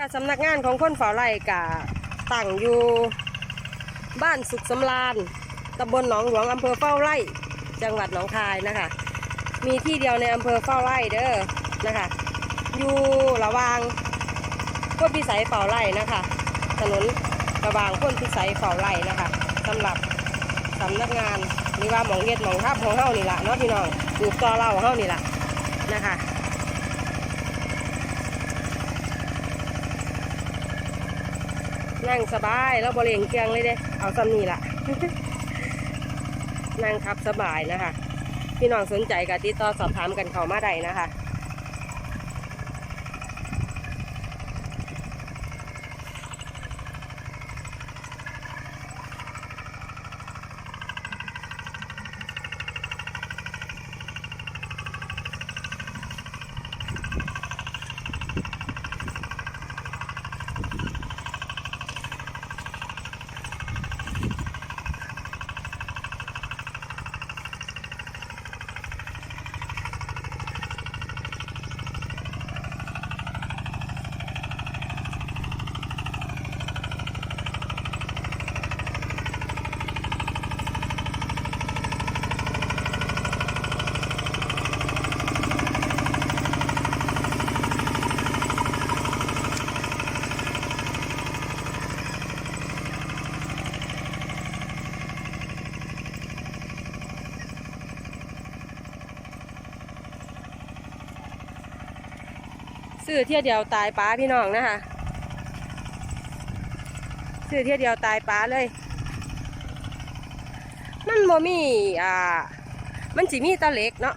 ค่ะสำนักงานของคนเฝ้าไร่กะตั้งอยู่บ้านสุขสำราญตำบลหนองหลวงอำเภอเฝ้าไร่ จังหวัดหนองคายนะคะ มีที่เดียวในอำเภอเฝ้าไร่เด้อนะคะ อยู่ระหว่างพ้นพิสัยเฝ้าไร่นะคะ ถนนระหว่างพ้นพิสัยเฝ้าไร่นะคะสำหรับสำนักงานหรือว่าหมองเฮ็ดหมองทับของเฮานี่แหละเนาะพี่น้องปลูกต่อเล่าเฮานี่แหละนะคะ นั่งสบายแล้วบริเวณเกียงเลยเด้ เอาซ้ำนี่ละนั่งขับสบายนะคะ พี่น้องสนใจก็ติดต่อสอบถามกันเข้ามาได้นะคะ ซื้อเที่ยวเดียวตายป้าพี่น้องนะคะซื้อเที่ยวเดียวตายป้าเลย มันโมมีอ่า มันสิมีตะเล็กเนาะ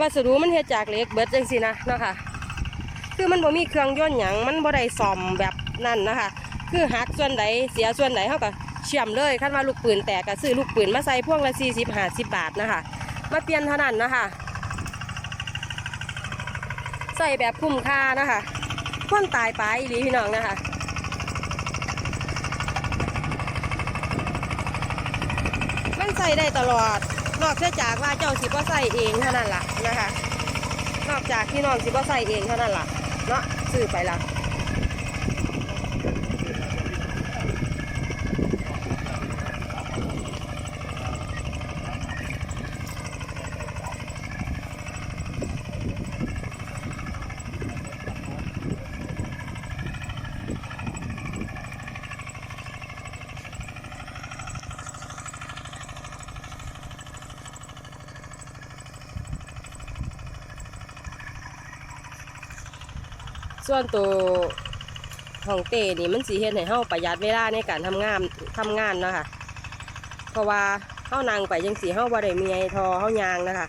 วัสดุมันเฮ็ดจากเล็กเบิดจังสินะเนาะค่ะ คือมันบ่มีเครื่องยนหยังมันบ่ได้ซ่อมแบบนั้นนะคะ คือหักส่วนใดเสียส่วนใดเฮาก็เชื่อมเลยคันว่าลูกปืนแตกก็ซื้อลูกปืนมาใส่พวงละ40 50บาทนะคะ มาเปลี่ยนเท่านั้นนะคะ ใส่แบบคุ้มค่านะคะคนตายไปหรือพี่น้องนะคะมันใส่ได้ตลอด นอกจากว่าเจ้าสิบ่ใส่เองเท่านั้นล่ะนะคะ นอกจากพี่น้องสิบ่ใส่เองเท่านั้นล่ะเนาะซื้อไปละ ส่วนตัวของเตนี่มันสีเฮ็ดให้เฮาประหยัดเวลาในการทำงานทำงานนะคะเพราะว่าเฮานางไปจังสีเฮาบ่ได้มีไอทอเฮายางนะคะ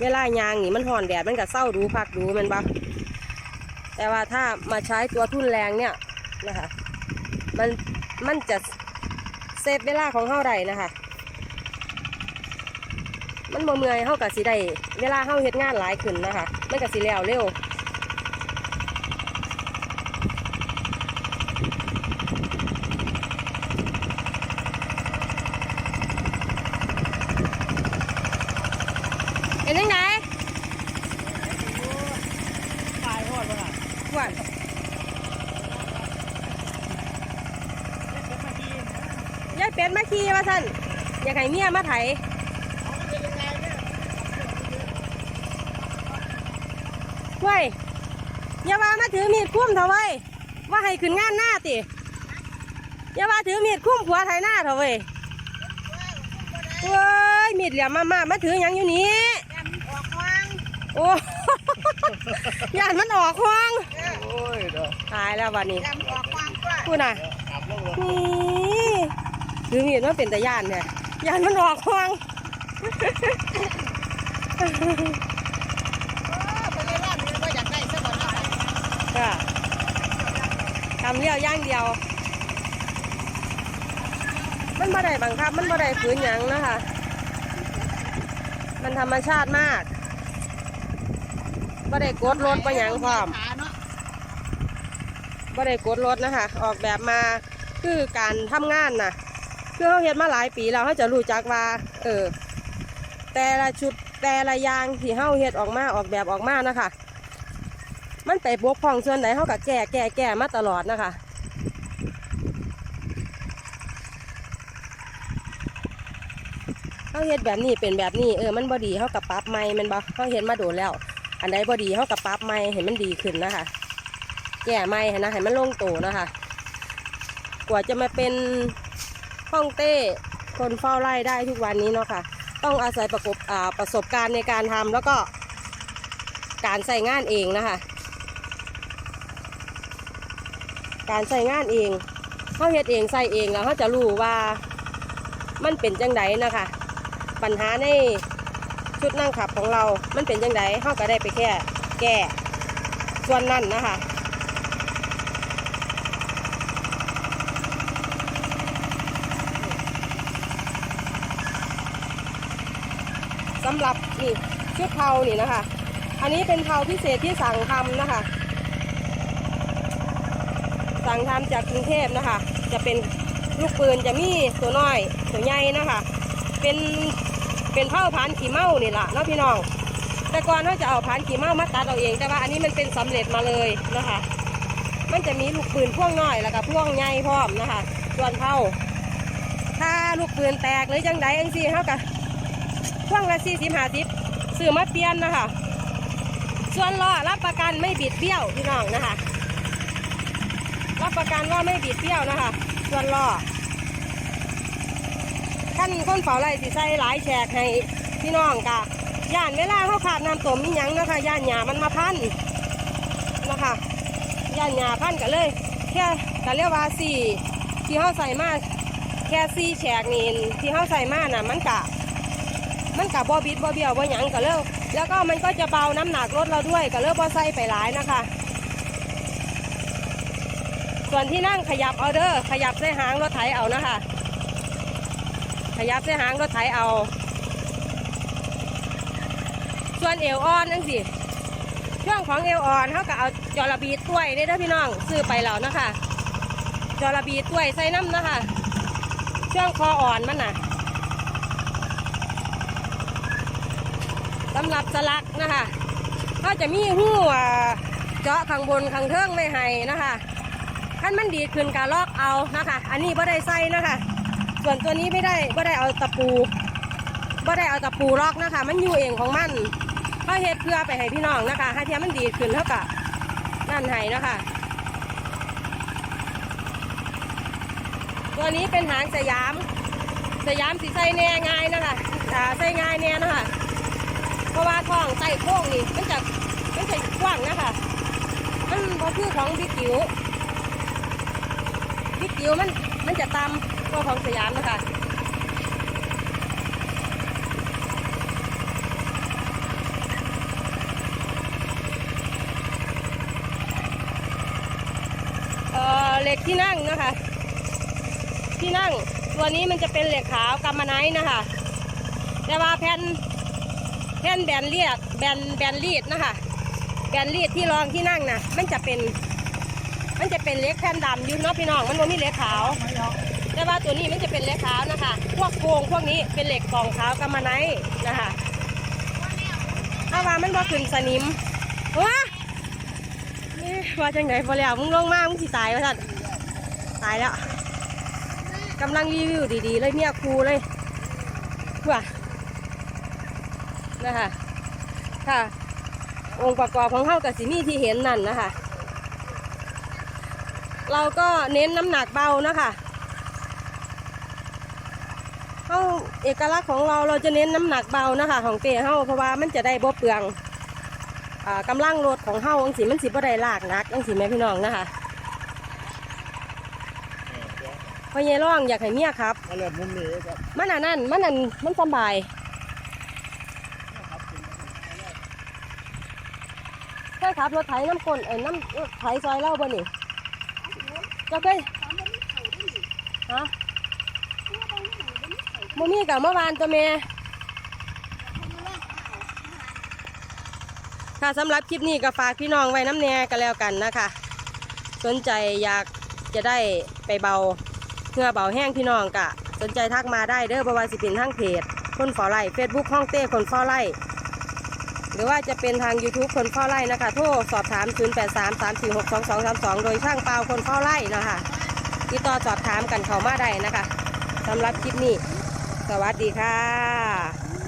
เวลายางนี่มันห่อนแดดมันก็เศร้าดูพักดูมันปะแต่ว่าถ้ามาใช้ตัวทุ่นแรงเนี่ยนะคะมันมันจะเซฟเวลาของเฮาได้นะคะ มันบ่เมื่อยเฮาก็สิได้เวลาเฮาเฮ็ดงานหลายขึ้นนะคะมันก็สิแล้วเร็ว เป็นยังไง ตายโคตรเลย อ้วน ยาย เป็ดมาขี่ว่าท่านอยากให้เมียมาไถเว้ยอย่าว่ามาถือมีดคุ้มเถอะเว้ยว่าให้ขึ้นงานหน้าติอย่าว่าถือมีดคุ้มผัวไถหน้าเถอะเว้ยเว้ยมีดเหลี่ยมมามามาถือหยังอยู่นี้ออกวางโอ้ยานมันออกห้องโอ้ยเด้อตายแล้ววันนี้แกมออกวางก็พูดน่ะขับลงรถนี่ ถือมีดมันเป็นตะย่านเนี่ยย่านมันออกห้องไปเลยว่ามันก็อยากได้สักคนเอาไปก็ทำเลี้ยวย่างเดียว มันบ่ได้บังคับ มันบ่ได้ฝืนหยังนะคะ มันธรรมชาติมากบ่ได้กดรถบ่หยังพร้อมบ่ได้กดรถนะคะ ออกแบบมาคือการทำงานน่ะ คือเขาเฮ็ดมาหลายปีแล้วเขาจะรู้จักว่า เออ แต่ละชุดแต่ละยางที่เขาเฮ็ดออกมาออกแบบออกมานะคะ มันไปบกพร่องส่วนไหนเขาก็แก้แก้แก้มาตลอดนะคะเขาเฮ็ดแบบนี้เป็นแบบนี้เออมันบอดีเขากับปรับไม่มันบ่เขาเห็นมาโดนแล้ว อันใดบอดีเขากับปรับไม่เห็นมันดีขึ้นนะคะ แก้ไม่ให้นะให้มันลงโตนะคะ กว่าจะมาเป็น ห้องเต้คนเฝ้าไร่ได้ทุกวันนี้เนาะค่ะ ต้องอาศัยประกบประสบการณ์ในการทำแล้วก็การใส่งานเองนะคะ การใส่งานเองเขาเฮ็ดเองใส่เองแล้วเขาจะรู้ว่ามันเป็นจังไดนะคะ ปัญหาในชุดนั่งขับของเรา มันเป็นจังไดเขาก็ได้ไปแค่ แก้ส่วนนั้นนะคะ สำหรับนี่ชุดเทานี่นะคะ อันนี้เป็นเทาพิเศษที่สั่งทำนะคะ สั่งทำจากกรุงเทพนะคะ จะเป็นลูกปืนจะมีตัวน้อยตัวใหญ่นะคะ เป็นเป็นเผ่าพันธุ์ขี่เมานี่แหละเนาะพี่น้อง แต่ก่อนเขาจะเอาพันธุ์ขี่เมามาตัดเอาเอง แต่ว่าอันนี้มันเป็นสำเร็จมาเลยนะคะ มันจะมีลูกปืนพ่วงน้อยแล้วก็พ่วงใหญ่พร้อมนะคะ ส่วนเผ่าถ้าลูกปืนแตกหรือจังใดเองสิเขากับ ช่วงละสี่สิบห้าสิบซื้อมาเปลี่ยนนะคะส่วนล้อรับประกันไม่บิดเบี้ยวพี่น้องนะคะ รับประกันว่าไม่บิดเบี้ยวนะคะ ส่วนล้อขั้นคนเฝ้าไรสิใส่หลายแฉกให้พี่น้องกะย่านเวลาเขาขาดน้ำต้มมีหยังนะคะย่านหยามันมาพันนะคะย่านหยาพันกันเลย แค่แต่เรียกว่าสี่ที่เขาใส่มาแค่สี่แฉกนี่ที่เขาใส่มาน่ะมันกะ มันกับบอบิดบอเบี้ยวบอหยังก็เลิกแล้วก็มันก็จะเบาน้ำหนักรถเราด้วยก็เลิกบอใส่ไปหลายนะคะ ส่วนที่นั่งขยับเอาเด้อขยับเส้หางรถไถเอานะคะ ขยับเส้หางรถไถเอา ส่วนเอวอ่อนนั่นสิช่วงของเอวอ่อนเขาก็เอาจอระบีต้วยได้เด้อพี่น้องซื้อไปแล้วนะคะจอระบีต้วยใส่น้ำนะคะ ช่วงคออ่อนมันน่ะ สำหรับสลักนะคะ ก็จะมีหูอ่าเจาะข้างบนข้างเทิงไม่ให้นะคะขั้นมันดีขึ้นกาลอกเอานะคะ อันนี้บ่ได้ใส่นะคะ ส่วนตัวนี้ไม่ได้บ่ได้เอาตะปูบ่ได้เอาตะปูลอกนะคะ มันอยู่เองของมันเขาเฮ็ดเพื่อไปให้พี่น้องนะคะให้เทียมมันดีขึ้นเท่ากับนั่นให้นะคะตัวนี้เป็นหางสยาม สยามสีใส่แน่ง่ายนะคะใส่ง่ายแน่นะคะ เพราะว่าท้องไส้โค้งนี่มันจะมันจะกว้างนะคะมันพอคือของบิ๊กจิ๋วบิ๊กจิ๋วมันมันจะตามตัวของสยามนะคะเออเหล็กที่นั่งนะคะ ที่นั่งตัวนี้มันจะเป็นเหล็กขาวกำมะไนท์นะคะ แต่ว่าแผ่น แผ่นแบนเลียดแบนแบนรีดนะคะแบนรีดที่รองที่นั่งนะมันจะเป็น มันจะเป็นเหล็กแผ่นดำยู่เนาะพี่น้องมันไม่มีเหล็กขาวแต่ว่าตัวนี้มันจะเป็นเหล็กขาวนะคะ พวกโครงพวกนี้เป็นเหล็กกองขาวกำมะไนท์นะคะถ้าว่ามันบ่ขึ้นสนิมว้าเอ๊ะว่าจังไหนพอแล้วมึงลงมามึงสิตายวะท่านตายแล้วกำลังรีวิวดีๆเลยเมียครูเลยว้า นะคะค่ะ องค์ประกอบของเ้ากับสีมีที่เห็นนั่นนะคะ เราก็เน้นน้ำหนักเบานะคะเ้าเอกลักษณ์ของเราเราจะเน้นน้ำหนักเบานะคะ ของเปเ้าเพราะว่ามันจะได้บ่เปลืองอ่ากำลังรถของเ้าอังสีมันสิบ่ได้ลากหนักอังสีแม่พี่น้องนะคะพ่อเยร่องอยากให้เมียครับมาเริ่มมุมนี้ครับมันอันนั้นมันอันมันสำบาย เคยขับรถไถน้ำกลนเอ้ยน้ำไถซอยเล่าบ่นี่เจะเคยฮะโมมี่กับเมื่อวานตัวเมย์ค่ะสำหรับคลิปนี้ก็ฝากพี่น้องไว้น้ำแน่กันแล้วกันนะคะ สนใจอยากจะได้ไปเบาเพื่อเบาแห้งพี่น้องกะ สนใจทักมาได้เด้อเพราะว่าสิเป็นทั้งเพจคนฟอไล่เฟซบุ๊กห้องเต้คนฟอไล่ หรือว่าจะเป็นทาง YouTube คนเฝ้าไร่นะคะ โทรสอบถาม 0 8 3 3 4 6 2 2 3 2 โดยช่างเปาคนเฝ้าไร่นะคะติดต่อสอบถามกันเขามาได้นะคะสำหรับคลิปนี้ สวัสดีค่ะ